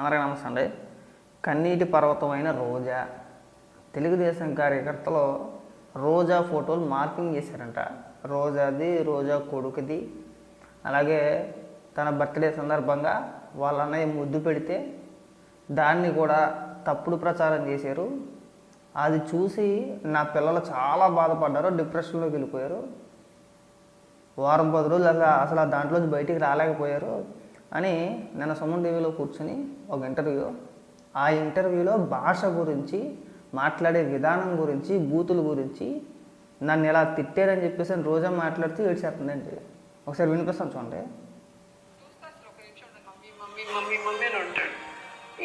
అందరికీ నమస్తే అండి కన్నీటి పర్వతమైన రోజా. తెలుగుదేశం కార్యకర్తలు రోజా ఫోటోలు మార్కింగ్ చేశారంట. రోజాది రోజా కొడుకుది. అలాగే తన బర్త్డే సందర్భంగా వాళ్ళ అన్నయ్య ముద్దు పెడితే దాన్ని కూడా తప్పుడు ప్రచారం చేశారు. అది చూసి నా పిల్లలు చాలా బాధపడ్డారు డిప్రెషన్లోకి వెళ్ళిపోయారు. వారం పది రోజులు అసలు అసలు ఆ దాంట్లోంచి బయటికి రాలేకపోయారు. అని నిన్న సుమన్ టీవీలో కూర్చొని ఒక ఇంటర్వ్యూ ఆ ఇంటర్వ్యూలో భాష గురించి మాట్లాడే విధానం గురించి బూతుల గురించి నన్ను ఇలా తిట్టారని చెప్పేసి అని రోజా మాట్లాడుతూ ఏడ్చేస్తుందండి ఒకసారి వినిపిస్తాను చూడండి. మమ్మీ మమ్మీ అని ఉంటాడు.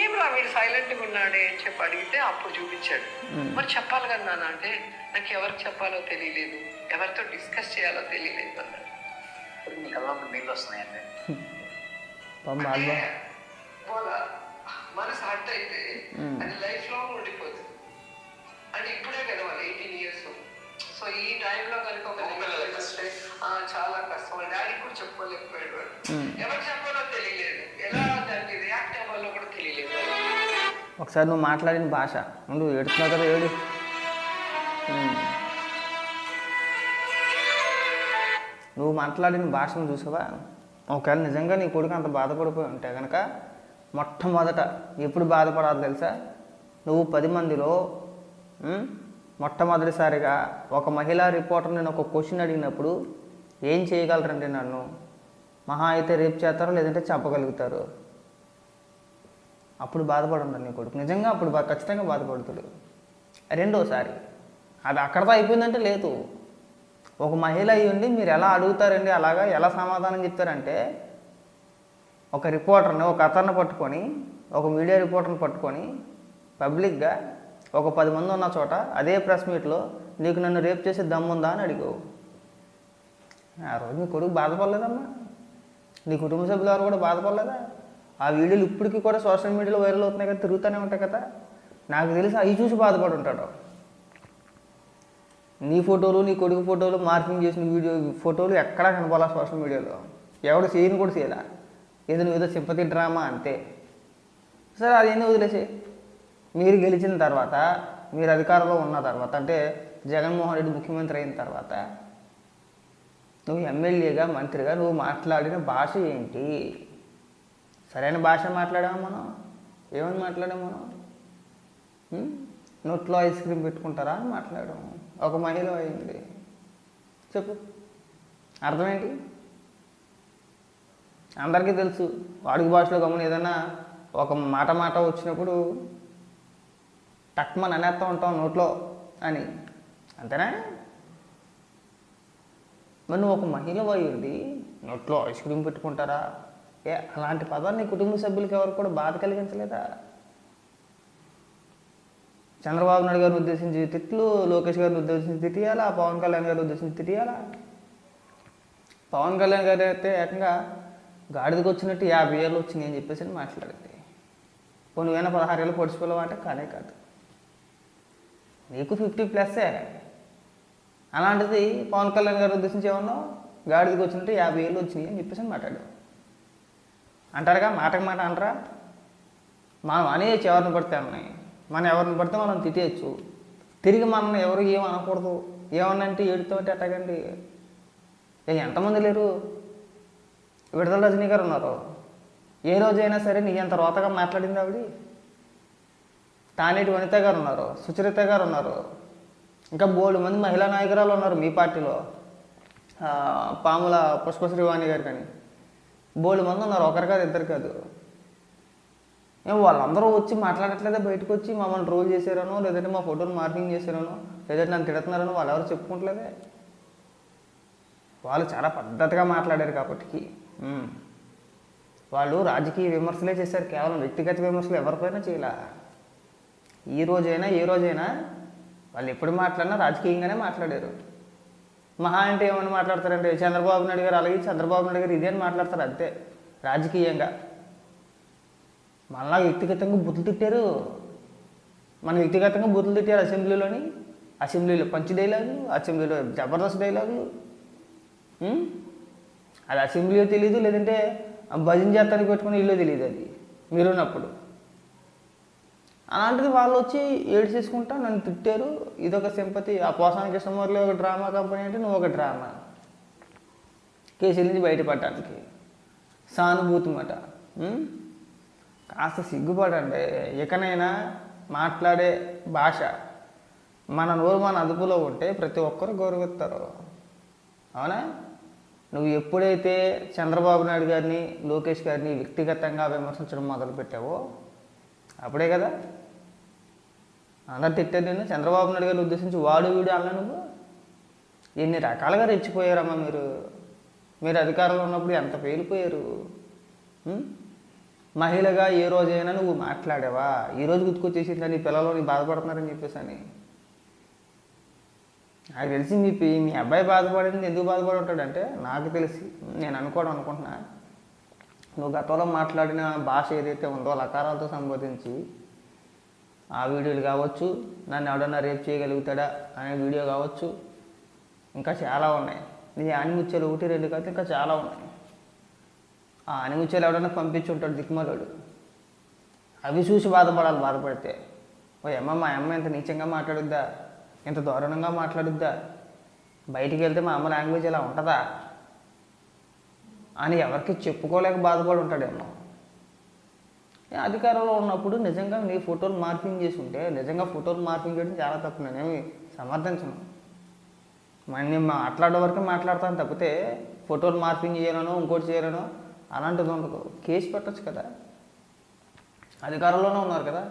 ఏం రా వీడు సైలెంట్గా ఉన్నాడే అని చెప్పి అడిగితే అప్పుడు చూపించాడు. మరి చెప్పాలి కదా నాన్న అంటే నాకు ఎవరికి చెప్పాలో తెలియలేదు. ఎవరితో డిస్కస్ చేయాలో తెలియలేదు అన్నాడు. ఇప్పుడు మీ కళ్ళలో నీళ్ళు వస్తున్నాయండి. పాపం బాగా వాళ్ళ. మనసు హర్ట్ అయితే అది లైఫ్ లాంగ్ ఉండిపోతుంది అంటే ఇప్పుడే కదా వాళ్ళు ఎయిటీన్ ఇయర్స్ సో ఈ టైంలో కనుక ఒక నెగటివ్ వస్తే ఆ, చాలా కష్టం. కూడా చెప్పుకోలేకపోయాడు వాడు. ఎవరు చెప్పాలో తెలియలేదు. ఎలా దానికి రియాక్ట్ అవ్వాలో కూడా తెలియలేదు ఒకసారి నువ్వు మాట్లాడిన భాష. నువ్వు ఏడుతున్నావు కదా ఏడు. నువ్వు మాట్లాడిన భాషను చూసావా? ఒకవేళ నిజంగా నీ కొడుకు అంత బాధపడిపోయి ఉంటే కనుక మొట్టమొదట ఎప్పుడు బాధపడాలి తెలుసా? నువ్వు పది మందిలో మొట్టమొదటిసారిగా ఒక మహిళా రిపోర్టర్ నేను ఒక క్వశ్చన్ అడిగినప్పుడు ఏం చేయగలరండి నన్ను? మహా అయితే రేపు చేస్తారో లేదంటే చెప్పగలుగుతారు. అప్పుడు బాధపడుంటాడు నీ కొడుకు. నిజంగా అప్పుడు ఖచ్చితంగా బాధపడుతుడు. రెండోసారి. అది అక్కడతో అయిపోయిందంటే లేదు. ఒక మహిళ అయ్యి ఉండి మీరు ఎలా అడుగుతారండి? అలాగా ఎలా సమాధానం చెప్తారంటే ఒక రిపోర్టర్ని ఒక అతన్ని పట్టుకొని ఒక మీడియా రిపోర్టర్ని పట్టుకొని పబ్లిక్గా ఒక పది మంది ఉన్న చోట అదే ప్రెస్ మీట్లో నీకు నన్ను రేపు చేసే దమ్ముందా అని అడిగావు. ఆ రోజు నీ కొడుకు బాధపడలేదమ్మా. నీ కుటుంబ సభ్యులు ఎవరు కూడా బాధపడలేదా? ఆ వీడియోలు ఇప్పటికీ కూడా సోషల్ మీడియాలో వైరల్ అవుతున్నాయి కదా తిరుగుతూనే ఉంటాయి కదా. నాకు తెలిసి అవి చూసి బాధపడి ఉంటాడు. నీ ఫోటోలు నీ కొడుకు ఫోటోలు మార్కింగ్ చేసిన వీడియో ఫోటోలు ఎక్కడా కనపాలా సోషల్ మీడియాలో? ఎవడు చేయని కూడా చేయలా. ఏదో నువ్వు ఏదో సింపతి డ్రామా అంతే. సరే అదేంది వదిలేసి మీరు గెలిచిన తర్వాత మీరు అధికారంలో ఉన్న తర్వాత అంటే జగన్మోహన్ రెడ్డి ముఖ్యమంత్రి అయిన తర్వాత నువ్వు ఎమ్మెల్యేగా మంత్రిగా నువ్వు మాట్లాడిన భాష ఏంటి? సరైన భాష మాట్లాడామా మనం? ఏమని మాట్లాడాము మనం? నోట్లో ఐస్ క్రీమ్ పెట్టుకుంటారా అని మాట్లాడాము. ఒక మహిళ అయింది. చెప్పు. అర్థమేంటి? అందరికీ తెలుసు వాడుక భాషలో గమని ఏదైనా ఒక మాట మాట వచ్చినప్పుడు టక్మని అనేస్తూ ఉంటాం నోట్లో అని. అంతేనా? మరి నువ్వు ఒక మహిళ అయ్యుండి నోట్లో ఐస్ క్రీమ్ పెట్టుకుంటారా? ఏ అలాంటి పదాలు నీ కుటుంబ సభ్యులకి ఎవరు కూడా బాధ కలిగించలేదా? చంద్రబాబు నాయుడు గారిని ఉద్దేశించి తిట్లు లోకేష్ గారిని ఉద్దేశించి తిట్టియాలా పవన్ కళ్యాణ్ గారిని ఉద్దేశించి తిట్టియాలా? పవన్ కళ్యాణ్ గారు అయితే ఏకంగా గాడిదకి వచ్చినట్టు యాభై ఏళ్ళు వచ్చింది అని చెప్పేసి అని మాట్లాడింది. కొన్ని వేల పదహారు ఏళ్ళు పొడిచిపోలేవా అంటే కానే కాదు. నీకు ఫిఫ్టీ ప్లస్సే. అలాంటిది పవన్ కళ్యాణ్ గారు ఉద్దేశించి ఏమన్నా గాడిదకి వచ్చినట్టు యాభై ఏళ్ళు వచ్చినాయి అని చెప్పేసి అని మాట్లాడావు. అంటారుగా మాటకు మాట అంటారా మనం అనేయచ్చు చివరిని పడితే అన్నాయి మనం ఎవరిని పడితే మనం తిట్టేయచ్చు. తిరిగి మనం ఎవరు ఏం అనకూడదు. ఏమన్నంటే ఏడుతోటి అట్టగండి. ఎంతమంది లేరు? విడుదల రజనీ గారు ఉన్నారు. ఏ రోజైనా సరే నీ ఎంత రోతగా మాట్లాడింది ఆవిడ? తానేటి వనిత గారు ఉన్నారు సుచరిత గారు ఉన్నారు. ఇంకా బోల్డ్ మంది మహిళా నాయకురాలు ఉన్నారు మీ పార్టీలో. పాముల పుష్పశ్రీవాణి గారు కానీ. బోల్డ్ మంది ఉన్నారు ఒకరు కాదు ఇద్దరు కాదు. వాళ్ళందరూ వచ్చి మాట్లాడట్లేదే? బయటకు వచ్చి మమ్మల్ని ట్రోల్ చేశారనో లేదంటే మా ఫోటోని మార్కింగ్ చేశారనో లేదంటే నన్ను తిడుతున్నారనో వాళ్ళు ఎవరు చెప్పుకుంటలేదే? వాళ్ళు చాలా పద్ధతిగా మాట్లాడారు కాబట్టి వాళ్ళు రాజకీయ విమర్శలే చేశారు. కేవలం వ్యక్తిగత విమర్శలు ఎవరిపైనా చేయలే? ఈ రోజైనా ఏ రోజైనా వాళ్ళు ఎప్పుడు మాట్లాడినా రాజకీయంగానే మాట్లాడారు. మహా అంటే ఏమని మాట్లాడతారంటే చంద్రబాబు నాయుడు గారు అలాగే చంద్రబాబు నాయుడు గారు ఇదే అని మాట్లాడతారు అంతే రాజకీయంగా. మళ్ళా వ్యక్తిగతంగా బుద్ధులు తిట్టారు. మన వ్యక్తిగతంగా బుద్ధులు తిట్టారు అసెంబ్లీలోని. అసెంబ్లీలో పంచి డైలాగు అసెంబ్లీలో జబర్దస్త్ డైలాగు. అది అసెంబ్లీలో తెలియదు లేదంటే భజన చేస్తానికి పెట్టుకుని ఇల్లు తెలియదు అది. మీరున్నప్పుడు. అలాంటిది వాళ్ళు వచ్చి ఏడ్చేసుకుంటా నన్ను తిట్టారు. ఇదొక సింపతి. ఆ పోసానికి కృష్ణమూర్తిలో ఒక డ్రామా కంపెనీ అంటే నువ్వు ఒక డ్రామా. కేసు నుంచి బయటపడటానికి. సానుభూతి మాట. కాస్త సిగ్గుపడండి. ఇకనైనా మాట్లాడే భాష మన నోరు మన అదుపులో ఉంటే ప్రతి ఒక్కరు గౌరవిస్తారు. అవునా? నువ్వు ఎప్పుడైతే చంద్రబాబు నాయుడు గారిని లోకేష్ గారిని వ్యక్తిగతంగా విమర్శించడం మొదలుపెట్టావో అప్పుడే కదా? అందరు తిట్టారు నేను చంద్రబాబు నాయుడు గారిని ఉద్దేశించి వాడు వీడు అన్నా నువ్వు? ఎన్ని రకాలుగా రెచ్చిపోయారమ్మా మీరు. మీరు అధికారంలో ఉన్నప్పుడు ఎంత పేలిపోయారు? మహిళగా ఏ రోజైనా నువ్వు మాట్లాడావా? ఈ రోజు గుర్తుకొచ్చేసిందా నీ పిల్లలు నీ బాధపడుతున్నారని చెప్పేసి అని నాకు తెలిసి మీ మీ అబ్బాయి బాధపడింది ఎందుకు బాధపడి ఉంటాడంటే నాకు తెలిసి నేను అనుకోవడం అనుకుంటున్నా. నువ్వు గతంలో మాట్లాడిన భాష ఏదైతే ఉందో లకారాలతో సంబోధించి ఆ వీడియోలు కావచ్చు నన్ను ఎవడన్నా రేపు చేయగలుగుతాడా అనే వీడియో కావచ్చు ఇంకా చాలా ఉన్నాయి. నీ ఆనిముత్యాలు ఒకటి రెండు కాదు ఇంకా చాలా ఉన్నాయి. ఆ ఎవడన్నా పంపించి ఉంటాడు అవి చూసి బాధపడాలి బాధపడితే. ఓ అమ్మ మా అమ్మ ఇంత నీచంగా మాట్లాడుద్దా? ఇంత దారుణంగా మాట్లాడుద్దా? బయటికి వెళ్తే మా అమ్మ లాంగ్వేజ్ ఇలా ఉంటుందా? అని ఎవరికి చెప్పుకోలేక బాధపడి ఉంటాడేమో. అధికారంలో ఉన్నప్పుడు నిజంగా నీ ఫోటోలు మార్పింగ్ చేసి ఉంటే నిజంగా ఫోటోలు మార్పింగ్ చేయడం చాలా తప్పు. నేనేమి సమర్థించను. మరి నేను మాట్లాడే వరకు మాట్లాడతాను తప్పితే ఫోటోలు మార్పింగ్ చేయాలనో ఇంకోటి చేయాలనో అలాంటిది ఉండదు. కేసు పెట్టచ్చు కదా. అధికారంలోనే ఉన్నారు కదా.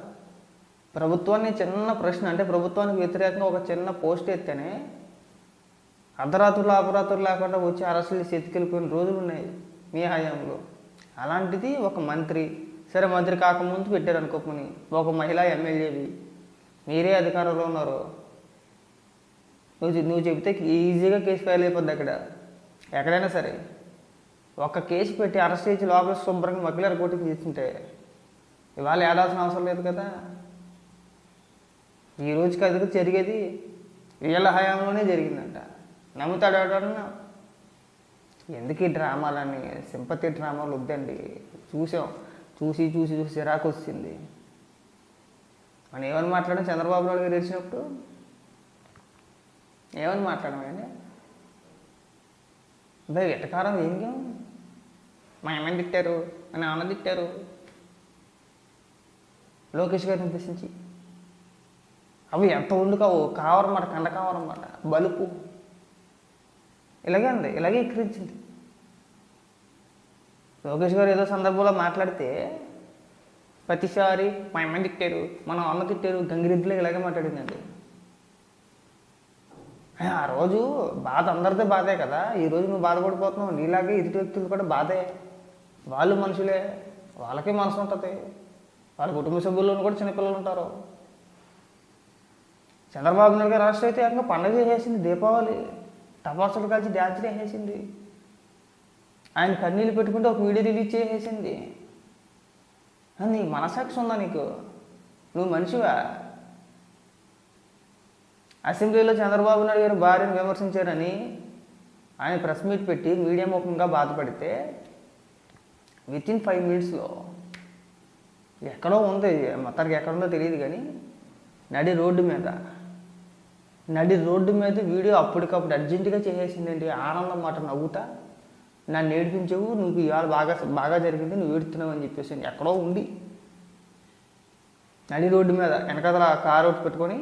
ప్రభుత్వాన్ని చిన్న ప్రశ్న అంటే ప్రభుత్వానికి వ్యతిరేకంగా ఒక చిన్న పోస్ట్ ఎత్తేనే అర్ధరాత్రులు అపరాత్రులు లేకుండా వచ్చి అరెస్టులు చేతికెళ్ళిపోయిన రోజులు ఉన్నాయి మీ హయాంలో. అలాంటిది ఒక మంత్రి సరే మంత్రి కాకముందు పెట్టారు అనుకోకుని ఒక మహిళా ఎమ్మెల్యేవి మీరే అధికారంలో ఉన్నారు? నువ్వు నువ్వు చెబితే ఈజీగా కేసు ఫైల్ అయిపోద్ది అక్కడ. ఎక్కడైనా సరే. ఒక కేసు పెట్టి అరెస్ట్ చేసి లోపల శుభ్రంగా మగ్గులర్ కోటింగ్ చేస్తుంటే ఇవాళ ఏడాల్సిన అవసరం లేదు కదా. ఈ రోజుకి అది జరిగేది వీళ్ళ హయాంలోనే జరిగిందంట. నమ్ముతాడు ఎవడన్నా? ఎందుకు ఈ డ్రామాలని సింపతి డ్రామాలు వద్దండి. చూసాం. చూసి చూసి చూసి చిరాకు వచ్చింది. మనం ఏమని మాట్లాడాం? చంద్రబాబు నాయుడు గారు తెలిసినప్పుడు? ఏమని మాట్లాడమండి అబ్బాయి వెటకారం ఏం చేయం? మా ఏమని తిట్టారు అని అన్న తిట్టారు. లోకేష్ గారిని ఉద్దేశించి. అవి ఎంత వండుకావు కావరమాట కండ కావరమాట బలుపు. ఇలాగే ఉంది ఇలాగే ఎక్కిరించింది లోకేష్ గారు ఏదో సందర్భంలో మాట్లాడితే ప్రతిసారి మా అమ్మ తిట్టారు మనం అన్న తిట్టారు గంగిరెద్దులో ఇలాగే మాట్లాడిందండి. ఆ రోజు బాధ అందరితో బాధే కదా ఈ రోజు నువ్వు బాధపడిపోతున్నావు నీలాగే ఇరుటి వ్యక్తులు కూడా బాధే. వాళ్ళు మనుషులే వాళ్ళకి మనసు ఉంటుంది. వాళ్ళ కుటుంబ సభ్యుల్లో కూడా చిన్నపిల్లలు ఉంటారు. చంద్రబాబు నాయుడు గారు రాష్ట్రం అయితే ఏకంగా పండగ చేసేసింది దీపావళి. టపాసులు కలిసి డ్యాన్స్ చేసేసింది ఆయన కన్నీళ్ళు పెట్టుకుంటే ఒక వీడియో రిలీజ్ చేసేసింది. నీ మనసాక్షి ఉందా నీకు? నువ్వు మనిషివా? అసెంబ్లీలో చంద్రబాబు నాయుడు గారు భార్యను విమర్శించారని ఆయన ప్రెస్ మీట్ పెట్టి మీడియా ముఖంగా బాధపడితే విత్ ఇన్ ఫైవ్ మినిట్స్లో ఎక్కడో ఉంది మొత్తానికి ఎక్కడుందో తెలియదు కానీ నడి రోడ్డు మీద నడి రోడ్డు మీద వీడియో అప్పటికప్పుడు అర్జెంటుగా చేసేసిందండి ఆనందం మాట నవ్వుతా. నన్ను ఏడిపించవు నువ్వు ఇవాళ బాగా బాగా జరిగింది నువ్వు ఏడుతున్నావు అని చెప్పేసి ఎక్కడో ఉండి నడి రోడ్డు మీద వెనకదల కారు ఒకటి పెట్టుకొని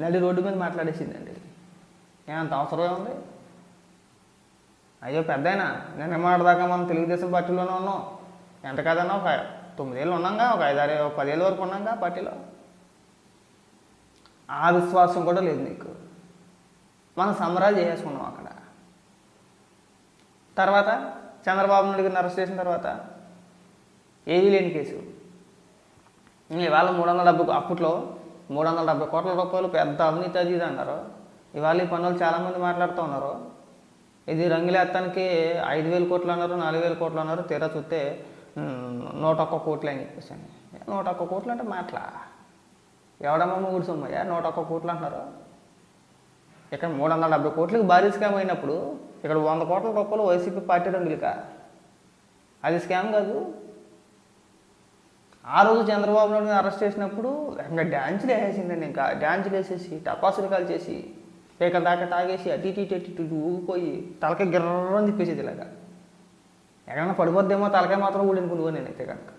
నడి రోడ్డు మీద మాట్లాడేసిందండి. ఏమంత అవసరమే ఉంది? అయ్యో పెద్దయినా నేను దాకా మనం తెలుగుదేశం పార్టీలోనే ఉన్నాం. ఎంత కాదన్నా ఒక తొమ్మిదేళ్ళు ఉన్నాంగా ఒక ఐదారు ఒక పదేళ్ళ వరకు ఉన్నాంగా పార్టీలో? ఆ విశ్వాసం కూడా లేదు నీకు. మనం సంబరాలు చేసుకున్నాం అక్కడ. తర్వాత చంద్రబాబు నాయుడు గారిని అరెస్ట్ చేసిన తర్వాత ఏవీ లేని కేసు. ఇవాళ మూడు వందల డెబ్బై అప్పట్లో మూడు వందల డెబ్బై కోట్ల రూపాయలు పెద్ద అవినీతి అది ఇది అన్నారు. ఇవాళ ఈ పనులు చాలామంది మాట్లాడుతూ ఉన్నారు. ఇది రంగులేత్తానికి ఐదు వేల కోట్లు అన్నారు నాలుగు వేల కోట్లు అన్నారు తీరా చూస్తే నూట ఒక్క కోట్లు అని చెప్పేసి నూట ఒక్క కోట్లు అంటే మాటల? ఎవడమ్మ మూడు సొమ్మయ్యా నూట ఒక్క కోట్లు అంటున్నారు? ఇక్కడ మూడు వందల డెబ్బై కోట్లకి భారీ స్కామ్ అయినప్పుడు ఇక్కడ వంద కోట్ల రూపాయలు వైసీపీ పార్టీ రంగులక అది స్కామ్ కాదు. ఆ రోజు చంద్రబాబు నాయుడు అరెస్ట్ చేసినప్పుడు ఇంకా డ్యాన్సులు వేసేసిందండి ఇంకా. డ్యాన్సులు వేసేసి టపాసులు కాల్చేసి ఇక దాకా తాగేసి అటు ఇటు ఇటు ఇటు ఇటు ఊగిపోయి తలకాయ గిర్రని తిప్పేసేది ఇలాగా. ఎక్కడైనా పడిపోద్దేమో తలకాయ మాత్రం ఊడనుకుని నేనైతే కనుక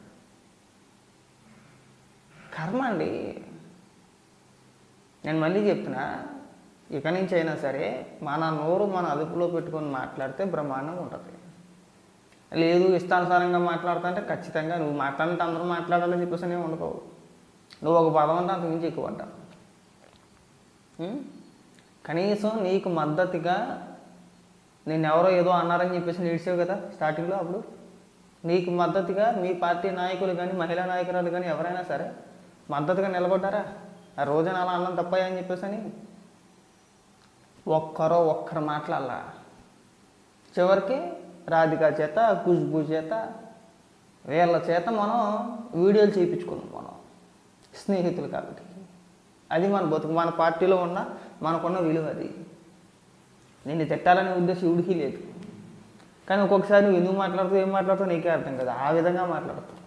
కర్మ అండి. నేను మళ్ళీ చెప్తున్నా ఇక నుంచి అయినా సరే మన నోరు మన అదుపులో పెట్టుకొని మాట్లాడితే బ్రహ్మాండంగా ఉంటుంది. లేదు ఇష్టానుసారంగా మాట్లాడుతుంటే ఖచ్చితంగా నువ్వు మాట్లాడితే అందరూ మాట్లాడాలని చెప్పేసి నేను వండుకోవు. నువ్వు ఒక పదం అంటే అంత మించి ఎక్కువ అంటావు. కనీసం నీకు మద్దతుగా నేను ఎవరో ఏదో అన్నారని చెప్పేసి నేడిసావు కదా స్టార్టింగ్లో అప్పుడు. నీకు మద్దతుగా మీ పార్టీ నాయకులు కానీ మహిళా నాయకురాలు కానీ ఎవరైనా సరే మద్దతుగా నిలబడ్డారా? ఆ రోజున అలా అన్నం తప్పయ్యా అని చెప్పేసి అని ఒక్కరో ఒక్కరు మాట్లాడాల. చివరికి రాధిక చేత ఖుష్బు చేత వీళ్ళ చేత మనం వీడియోలు చేయించుకున్నాం మనం స్నేహితులు కాబట్టి. అది మన బతుకు మన పార్టీలో ఉన్న మనకున్న విలువ అది. నిన్ను తిట్టాలనే ఉద్దేశం ఇవిడికి లేదు. కానీ ఒక్కొక్కసారి నువ్వు ఎందుకు మాట్లాడుతావు ఏం మాట్లాడుతావు నీకే అర్థం కదా. ఆ విధంగా మాట్లాడతావు.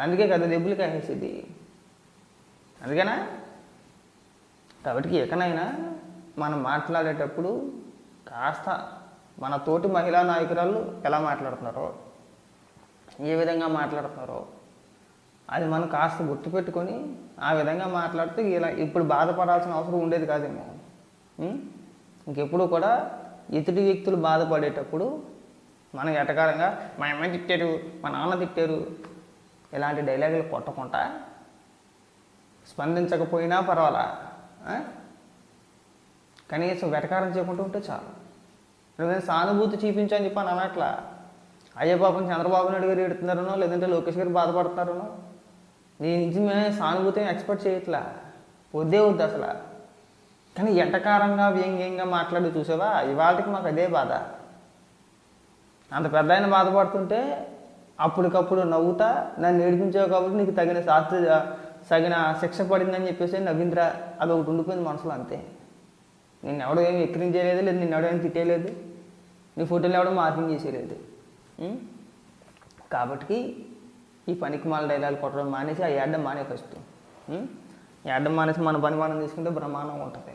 అందుకే కదా దెబ్బలు కాసేది. అందుకేనా? కాబట్టి ఎక్కనైనా మనం మాట్లాడేటప్పుడు కాస్త మన తోటి మహిళా నాయకురాలు ఎలా మాట్లాడుతున్నారో ఏ విధంగా మాట్లాడుతున్నారో అది మనం కాస్త గుర్తుపెట్టుకొని ఆ విధంగా మాట్లాడితే ఇలా ఇప్పుడు బాధపడాల్సిన అవసరం ఉండేది కాదేమో. ఇంకెప్పుడు కూడా ఇతడి వ్యక్తులు బాధపడేటప్పుడు మనం ఎటకారంగా మా అమ్మ తిట్టారు మా నాన్న తిట్టారు ఇలాంటి డైలాగులు కొట్టకుండా స్పందించకపోయినా పర్వాలా? కనీసం వెటకారం చేయకుండా ఉంటే చాలు. లేదంటే సానుభూతి చూపించని చెప్పాను అనట్లా? అయ్యే పాపం చంద్రబాబు నాయుడు గారు ఎడుతున్నారనో లేదంటే లోకేష్ గారు బాధపడుతున్నారనో? నీ నుంచి మేము సానుభూతిని ఎక్స్పెక్ట్ చేయట్లా? వద్దే వద్దు అసలు. కానీ ఎంటకారంగా వ్యంగ్యంగా మాట్లాడి చూసావా? ఇవాళకి మాకు అదే బాధ. అంత పెద్ద ఆయన బాధపడుతుంటే అప్పటికప్పుడు నవ్వుతా నన్ను ఏడిపించావు కాబట్టి నీకు తగిన శాస్త్ర తగిన శిక్ష పడిందని చెప్పేసి నవీంద్ర అది ఒకటి ఉండిపోయింది మనసులో అంతే. నేను ఎవడో ఏమి ఎక్కిరించేయలేదు లేదు నేను ఎవడో ఏమి తిట్టేయలేదు నీ ఫోటోలు ఎవడో మార్పింగ్ చేసేయలేదు కాబట్టి ఈ పనికి మాల డైలాగ్ కొట్టడం మానేసి ఆ ఏడ్డం మానే ఫస్ట్. ఉం? ఈ మానేసి మన పని మనం తీసుకుంటే బ్రహ్మాండంగా ఉంటుంది.